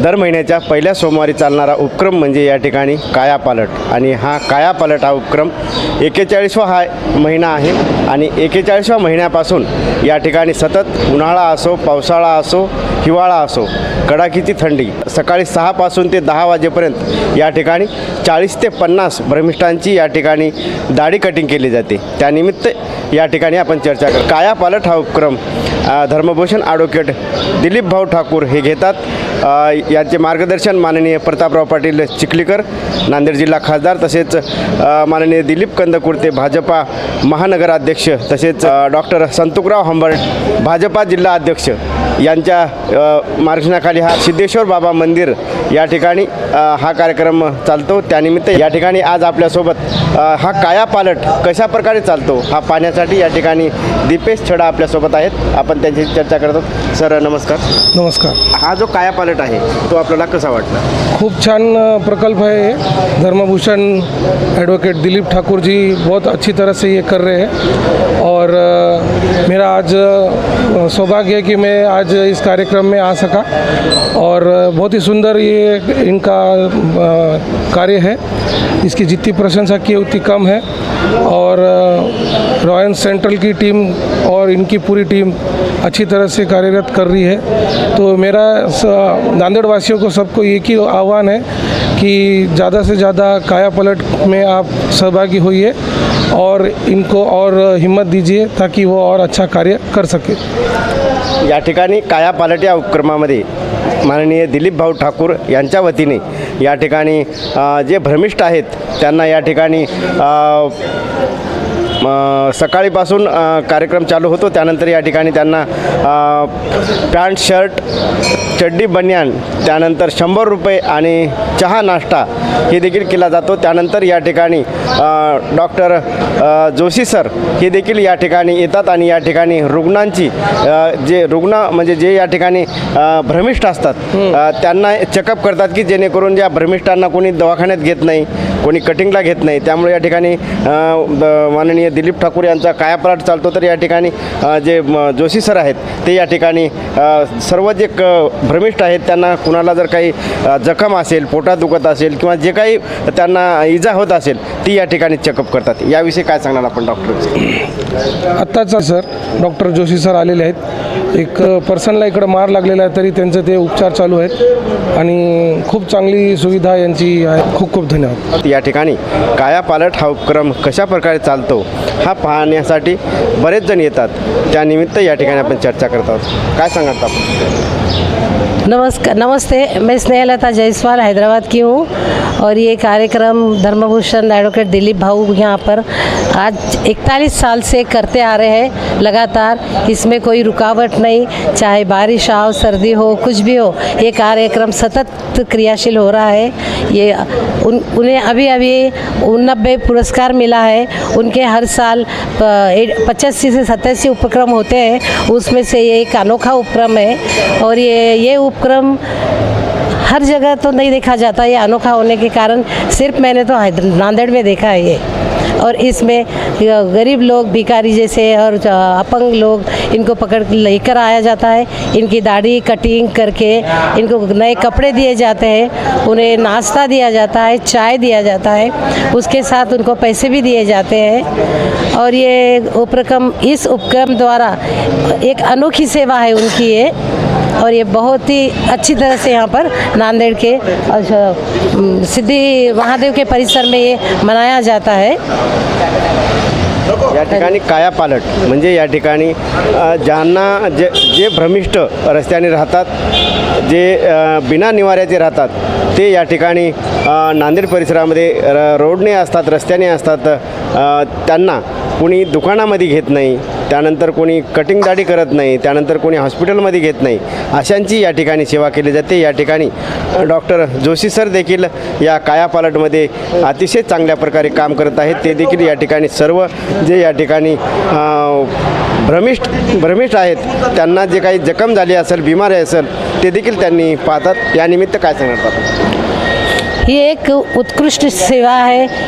दर महिन्याच्या पहिल्या सोमवारी चालणारा उपक्रम म्हणजे या ठिकाणी कायापालट आणि हा कायापालट हा उपक्रम एकेचाळीसवा हा महिना आहे. आणि एकेचाळीसव्या महिन्यापासून या ठिकाणी सतत उन्हाळा असो पावसाळा असो हिवाळा असो कडाकीची थंडी सकाळी सहापासून ते दहा वाजेपर्यंत या ठिकाणी चाळीस ते पन्नास भ्रमिष्ठांची या ठिकाणी दाढी कटिंग केली जाते. त्यानिमित्त या ठिकाणी आपण चर्चा करू. कायापालट हा उपक्रम धर्मभूषण ॲडव्होकेट दिलीप भाऊ ठाकूर हे घेतात. यांचे मार्गदर्शन माननीय प्रतापराव पाटील चिखलीकर नांदेड जिल्हा खासदार तसेच माननीय दिलीप कंदकुर्ते भाजपा महानगराध्यक्ष तसेच डॉक्टर संतुकराव हंबर्ट भाजपा जिल्हा अध्यक्ष यांच्या मार्गदर्शनाखाली हा सिद्धेश्वर बाबा मंदिर या ठिकाणी हा कार्यक्रम चालतो. त्यानिमित्त या ठिकाणी आज आपल्यासोबत हा कायापालट कशा प्रकारे चालतो हा पाहण्यासाठी या ठिकाणी दीपेश छडा आपल्यासोबत आहेत. आपण त्यांची चर्चा करतो सर नमस्कार. नमस्कार. हा जो कायापालट आहे. तो आपल्याला कसा वाटला? खूप छान प्रकल्प है. ये धर्मभूषण एडवोकेट दिलीप ठाकुर जी बहुत अच्छी तरह से ये कर रहे हैं. और मेरा आज सौभाग्य है कि मैं आज इस कार्यक्रम में आ सका. और बहुत ही सुंदर ये इनका कार्य है. इसकी जितनी प्रशंसा की उतनी कम है। और रॉयल सेंट्रल की टीम और इनकी पूरी टीम अच्छी तरह से कार्यरत कर रही है। तो मेरा नांदेड़ वासियों को सबको एक ही आह्वान है कि ज़्यादा से ज़्यादा काया पलट में आप सहभागी होइए। और इनको और हिम्मत दीजिए ताकि वो और अच्छा कार्य कर सके। या ठिकाणी कायापालट या उपक्रमामध्ये माननीय दिलीप भाऊ ठाकूर यांच्या वतीने या ठिकाणी जे भ्रमिष्ठ आहेत त्यांना या ठिकाणी सकाळीपासून कार्यक्रम चालू होतो. त्यानंतर या ठिकाणी त्यांना पॅन्ट शर्ट चड्डी बनियान त्यानंतर शंभर रुपये आणि चहा नाश्ता हे देखील केला जातो. त्यानंतर या ठिकाणी डॉक्टर जोशी सर हे देखील या ठिकाणी येतात आणि या ठिकाणी रुग्णांची जे रुग्ण म्हणजे जे या ठिकाणी भ्रमिष्ठ असतात त्यांना चेकअप करतात की जेणेकरून ज्या भ्रमिष्ठांना कोणी दवाखान्यात घेत नाही कोणी कटिंगला घेत नाही. त्यामुळे या ठिकाणी द- माननीय दिलीप ठाकूर यांचा कायापालट चालतो तर या ठिकाणी जे म, जोशी सर आहेत ते या ठिकाणी सर्व जे क भ्रमिष्ठ आहेत त्यांना कुणाला जर काही जखम असेल पोटात दुखत असेल किंवा जे काही त्यांना इजा होत असेल ती या ठिकाणी चेकअप करतात. याविषयी काय सांगणार आपण डॉक्टर? आत्ताचा सर डॉक्टर जोशी सर आलेले आहेत. एक पर्सनला इकडं मार लागलेला आहे तरी त्यांचं ते उपचार चालू आहेत. आणि खूप चांगली सुविधा यांची आहे खूप खूप धन्यवाद. या ठिकाणी कायापालट हा उपक्रम कशा प्रकारे चालतो हा पाहण्यासाठी बरेच जण येतात. त्यानिमित्त या ठिकाणी आपण चर्चा करत आहोत. काय सांगत आपण? नमस्कार नमस्ते, मैं स्नेहलता जायसवाल, हैदराबाद की हूँ और ये कार्यक्रम धर्मभूषण एडवोकेट दिलीप भाऊ यहाँ पर आज 41 साल से करते आ रहे हैं लगातार। इसमें कोई रुकावट नहीं, चाहे बारिश आओ, सर्दी हो, कुछ भी हो, ये कार्यक्रम सतत क्रियाशील हो रहा है। ये उन, उन्हें अभी अभी नब्बे पुरस्कार मिला है। उनके हर साल पचासी से सतासी उपक्रम होते हैं। उसमें से ये एक अनोखा उपक्रम है और ये ये उपक्रम हर जगह तो नहीं देखा जाता, ये अनोखा होने के कारण सिर्फ़ मैंने तो नांदेड़ में देखा है ये। और इसमें गरीब लोग भिकारी जैसे और अपंग लोग, इनको पकड़ लेकर आया जाता है। इनकी दाढ़ी, कटिंग करके इनको नए कपड़े दिए जाते हैं, उन्हें नाश्ता दिया जाता है, चाय दिया जाता है, उसके साथ उनको पैसे भी दिए जाते हैं। और ये उपक्रम, इस उपक्रम द्वारा एक अनोखी सेवा है उनकी ये। और ये बहुत ही अच्छी तरह से यहाँ पर नांदेड़ के सिद्धि महादेव के परिसर में ये मनाया जाता है। या ठिकाणी कायापालट म्हणजे या ठिकाणी ज्यांना जे जे भ्रमिष्ठ रस्त्याने राहतात जे बिना निवाऱ्याचे राहतात ते या ठिकाणी नांदेड परिसरामध्ये र रोडने असतात रस्त्याने असतात त्यांना कुणी दुकानामध्ये घेत नाही त्यानंतर कोणी कटिंग दाढी करत नाही त्यानंतर कोणी हॉस्पिटलमध्ये घेत नाही अशांची या ठिकाणी सेवा केली जाते. या ठिकाणी डॉक्टर जोशी सर देखील या कायापालटमध्ये अतिशय चांगल्या प्रकारे काम करत आहेत. ते देखील या ठिकाणी सर्व जे या ठिकाणी भ्रमिष्ठ भ्रमिष्ठ आहेत त्यांना जे काही जखम झाली असेल बिमारी असेल ते देखील त्यांनी पाहतात. यानिमित्त काय सांगणार? ही एक उत्कृष्ट सेवा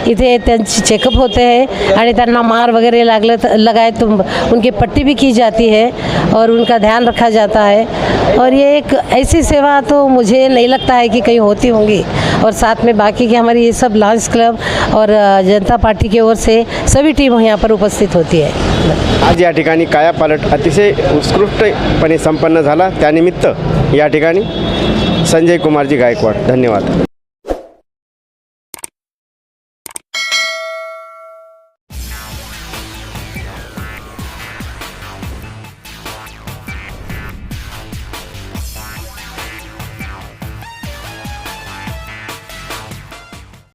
इथे त्यांची चेकअप होते हैं आणि मार वगैरह लागले, लगाए तो उनकी पट्टी भी की जाती है और उनका ध्यान रखा जाता है। और ये एक ऐसी सेवा तो मुझे नहीं लगता है कि कहीं होती होंगी। और साथ में बाकी की हमारी ये सब लॉन्स क्लब और जनता पार्टी की ओर से सभी टीम यहाँ पर उपस्थित होती है। आज या ठिकाणी कायापालट अतिशय उत्कृष्टपणे संपन्न झाला. त्यानिमित्त या संजय कुमारजी गायकवाड. धन्यवाद.